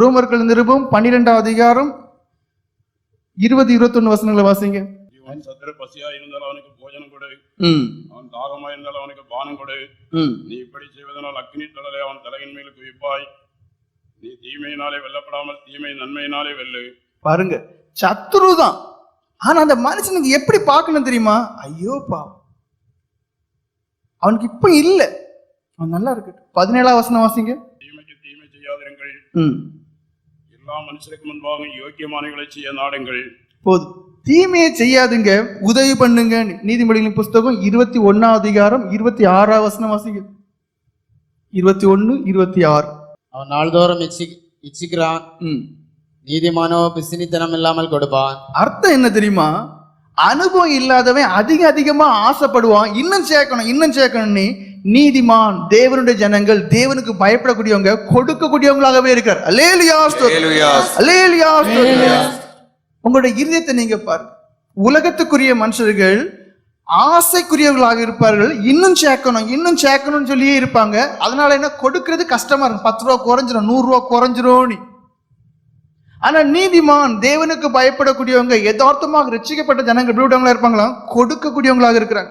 ரோமர்கள் நிருபம் பன்னிரெண்டாம் அதிகாரம் இருபது இருபத்தொன்னு வசனங்களை வாசிங்க. இவன் சத்திர பசியா இருந்தால் அவனுக்கு போஜனம் கொடு. அவன் தாகமா இருந்தால் அவனுக்கு பானம் கொடு. நீ இப்படி செய்வதனால் அக்னி தொடலை அவன் தலையின் மேல் குவிப்பாய். நீ தீமையினாலே வெல்லப்படாமல் தீமை நன்மையினாலே வெல்லு. பாருங்க சத்துரு தான். ஆனா அந்த மனுஷனுக்கு எப்படி பார்க்கணும் தெரியுமா? ஐயோ பாவம். அவனுக்கு இப்ப இல்ல. அவன் நல்லா இருக்கட்டும். பதினேழாம் வசனம் வாசிங்க. தீமைக்கு தீமை செய்யாதிருங்கள். ம் எல்லா மனுஷருக்கு முன்பாக யோக்கியமானங்களை செய்ய நாடுங்கள். போதும் தீமையை செய்யாதுங்க உதவி பண்ணுங்க. நீதிமொழிகளின் புஸ்தகம் இருபத்தி ஒன்னாம் அதிகாரம் இருபத்தி ஆறாம் வசனம் வாசிங்க. இருபத்தி ஒன்னு இருபத்தி ஆறு. அவன் நாள்தோறும் இச்சி இச்சிக்கிறான். ம். நீதிமானோ பிசினித்தனம் இல்லாமல் கொடுப்பான். அர்த்தம் என்ன தெரியுமா? அனுபவம் இல்லாதவன் அதிக அதிகமா ஆசைப்படுவான். இன்னும் சேர்க்கணும் இன்னும் சேர்க்கணும்னு நீதிமான் தேவனுடைய ஜனங்கள் தேவனுக்கு பயப்படக்கூடியவங்க கொடுக்கக்கூடியவங்களாகவே இருக்கார். உங்களுடைய இருதயத்தை நீங்க பாருங்க. உலகத்துக்குரிய மனுஷர்கள் ஆசைக்குரியவர்களாக இருப்பார்கள். இன்னும் சேர்க்கணும் இன்னும் சேர்க்கணும்னு சொல்லியே இருப்பாங்க. அதனால என்ன கொடுக்கிறது கஷ்டமா இருக்கும். பத்து ரூபா குறைஞ்சிரும் நூறு ரூபா குறைஞ்சிரும் ஆனா நீதிமான் தேவனுக்கு பயப்படக்கூடியவங்க யதார்த்தமாக ரட்சிக்கப்பட்ட ஜனங்கள் எப்படி இருப்பாங்களா? கொடுக்கக்கூடியவங்களாக இருக்கிறாங்க.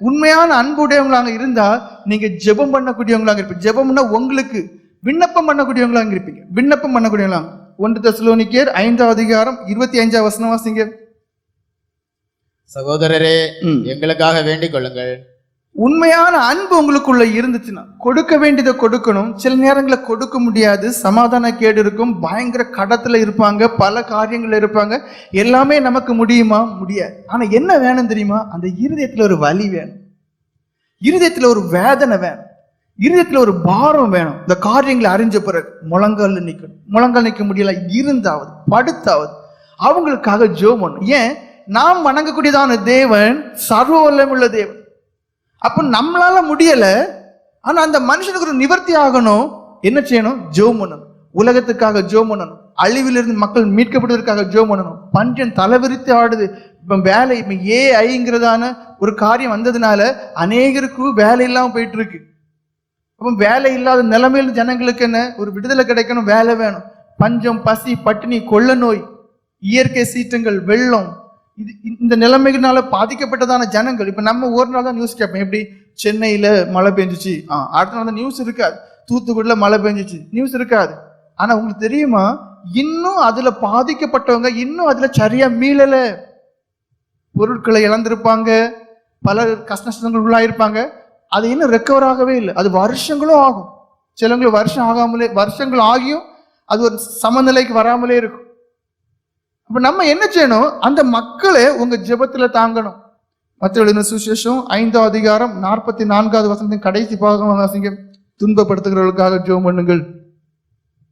உண்மையான அன்புடையவங்களாக இருந்தா நீங்க ஜெபம் பண்ணக்கூடியவங்களாக இருப்பீங்க. ஜெபம்னா உங்களுக்கு விண்ணப்பம் பண்ணக்கூடியவங்களாக இருப்பீங்க. விண்ணப்பம் பண்ணக்கூடியவங்களாக ஒன்று தெசலோனிக்கேர் ஐந்தாவது அதிகாரம் இருபத்தி அஞ்சாவது வசனம் வாசிங்க. சகோதரரே. எங்களுக்காக வேண்டிக் கொள்ளுங்கள். உண்மையான அன்பு உங்களுக்குள்ள இருந்துச்சுன்னா கொடுக்க வேண்டியதை கொடுக்கணும். சில நேரங்களில் கொடுக்க முடியாது. சமாதான கேடு இருக்கும். பயங்கர கடத்தில் இருப்பாங்க. பல காரியங்களில் இருப்பாங்க. எல்லாமே நமக்கு முடியுமா? முடியாது. ஆனால் என்ன வேணும் தெரியுமா? அந்த இருதயத்தில் ஒரு வலி வேணும். இருதயத்தில் ஒரு வேதனை வேணும். இருதயத்தில் ஒரு பாரம் வேணும். இந்த காரியங்களை அறிஞ்ச பிறகு முழங்கால் நிற்கணும் முழங்கால் நிற்க முடியல. இருந்தாவது படுத்தாவது அவங்களுக்காக ஜோ பண்ணணும். ஏன்? நாம் வணங்கக்கூடியதான தேவன் சர்வ வல்லமுள்ள தேவன். அப்போ நம்மளால முடியல. ஆனா அந்த மனுஷனுக்கு ஒரு நிவர்த்தி ஆகணும். என்ன செய்யணும்? ஜோம் பண்ணணும் உலகத்துக்காக ஜோம் பண்ணணும் அழிவிலிருந்து மக்கள் மீட்கப்படுவதற்காக ஜோம் பண்ணணும் பஞ்சம் தலைவிரித்து ஆடுது. இப்போ வேலை இப்போ ஏஐங்கிறதான ஒரு காரியம் வந்ததுனால அநேகருக்கு வேலை இல்லாமல் போயிட்டு இருக்கு அப்போ வேலை இல்லாத நிலைமையில் ஜனங்களுக்கு என்ன? ஒரு விடுதலை கிடைக்கணும் வேலை வேணும். பஞ்சம் பசி பட்டினி கொள்ள நோய் இயற்கை சீற்றங்கள் வெள்ளம் இது இந்த நிலைமைகளால பாதிக்கப்பட்டதான ஜனங்கள். இப்ப நம்ம ஒரு நாள் தான் நியூஸ் கேட்போம். எப்படி? சென்னையில மழை பெஞ்சிச்சு. ஆ அடுத்த நாள் தான் நியூஸ் இருக்காது. தூத்துக்குடியில மழை பெஞ்சிச்சு. நியூஸ் இருக்காது. ஆனா உங்களுக்கு தெரியுமா? இன்னும் அதுல பாதிக்கப்பட்டவங்க இன்னும் அதுல சரியா மீளல. பொருட்களை இழந்திருப்பாங்க. பல கஷ்ட நஷ்டங்கள் உள்ளாயிருப்பாங்க. அது இன்னும் ரெக்கவர் ஆகவே இல்லை. அது வருஷங்களும் ஆகும். சிலவங்களுக்கு வருஷம் ஆகாமலே வருஷங்கள் ஆகியும் அது ஒரு சமநிலைக்கு வராமலே இருக்கும். அப்ப நம்ம என்ன செய்யணும்? அந்த மக்களை உங்க ஜெபத்துல தாங்கணும். மத்திய சுசேஷம் ஐந்தாவது அதிகாரம் நாற்பத்தி நான்காவது வசனத்தின் கடைசி பாகம் வாசிங்க. துன்பப்படுத்துகிறவர்களுக்காக ஜெபம் பண்ணுங்கள்.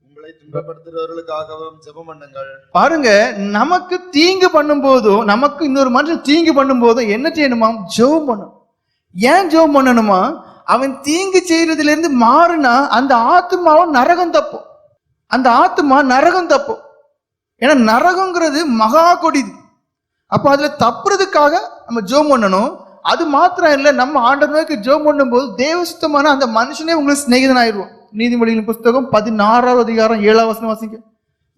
உங்களை துன்பப்படுத்துகிறவர்களுக்காகவும் ஜெபம் பண்ணுங்கள். பாருங்க நமக்கு தீங்கு பண்ணும் போதும் நமக்கு இன்னொரு மனுஷன் தீங்கு பண்ணும் போதும் என்ன செய்யணுமா? ஜெபம் பண்ணணும். ஏன் ஜெபம் பண்ணணுமா? அவன் தீங்கு செய்யறதுல இருந்து மாறினா அந்த ஆத்மாவும் நரகம் தப்பும். அந்த ஆத்மா நரகம் தப்பும். ஏன்னா நரகங்கிறது மகா கொடிது. அப்போ அதுல தப்புறதுக்காக நம்ம ஜெபம் பண்ணணும். அது மாத்திரம் இல்லை நம்ம ஆண்டவனுக்கு ஜெபம் பண்ணும்போது தேவசுத்தமான அந்த மனுஷனே உங்களுக்கு சிநேகிதன் ஆயிடுவோம் நீதிமொழிகளின் புஸ்தகம் பதினாறாவது அதிகாரம் ஏழாம் வசனம் வாசிங்க.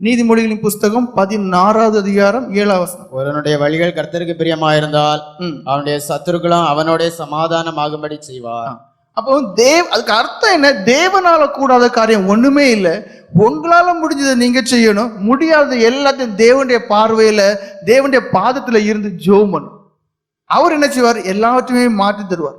நீதிமொழிகளின் புஸ்தகம் பதினாறாவது அதிகாரம் ஏழாம் வசனம். ஒருவனுடைய வழிகள் கர்த்தருக்கு பிரியமாயிருந்தால். அவனுடைய சத்துருக்களும் அவனோட சமாதானமாகும்படி செய்வார். அப்போ தேவ் அதுக்கு அர்த்தம் என்ன? தேவனால கூடாத காரியம் ஒண்ணுமே இல்லை. உங்களால முடிஞ்சதை நீங்க செய்யணும். முடியாத எல்லாத்தையும் தேவனுடைய பார்வையில தேவனுடைய பாதத்துல இருந்து ஜோமன் அவர் என்ன செய்வார்? எல்லாவற்றையுமே மாற்றி தருவார்.